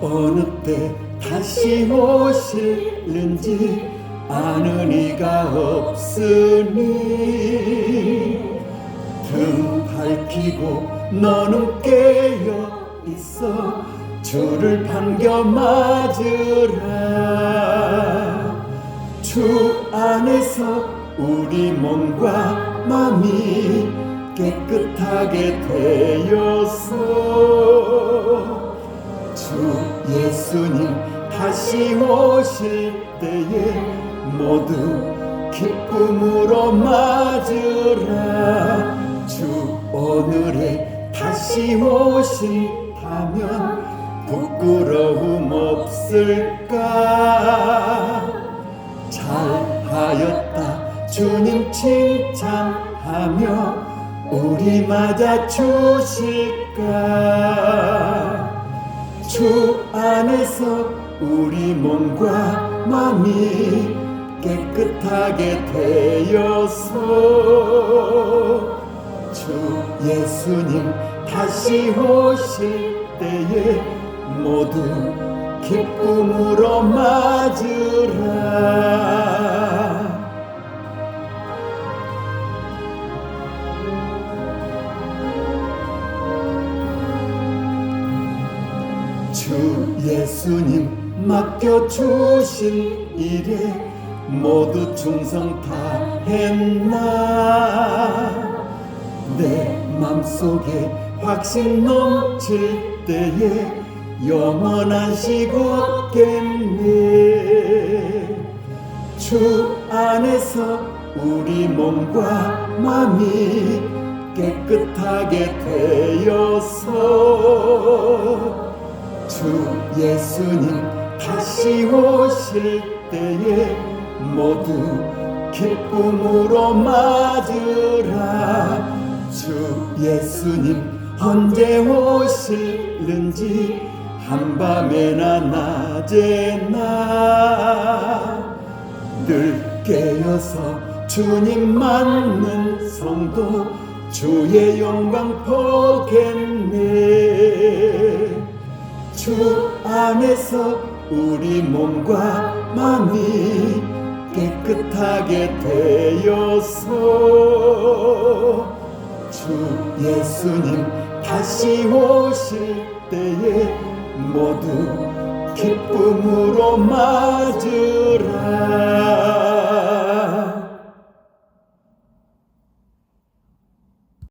어느 때 다시 오실는지 아는 이가 없으니 등 밝히고 너는 깨어 있어 주를 반겨 맞으라. 주 안에서 우리 몸과 마음이 깨끗하게 주 예수님 다시 오실 때에 모두 기쁨으로 맞으라. 주 오늘에 다시 오신다면 부끄러움 없을까? 잘하였다. 주님 칭찬하며 우리 맞아 주실까 주 안에서 우리 몸과 마음이 깨끗하게 되어서 주 예수님 다시 오실 때에 모두 기쁨으로 맞으라 주 예수님 맡겨주신 일에 모두 충성 다했나? 내 맘속에 확신 넘칠 때에 영원한 시곳겠네. 주 안에서 우리 몸과 마음이 깨끗하게 되어서 주 예수님 다시 오실 때에 모두 기쁨으로 맞으라. 주 예수님 언제 오실는지 한밤에나 낮에나 늘 깨어서 주님 맞는 성도 주의 영광 보겠네 주 안에서 우리 몸과 마음이 깨끗하게 되어서 주 예수님 다시 오실 때에 모두 기쁨으로 맞으라.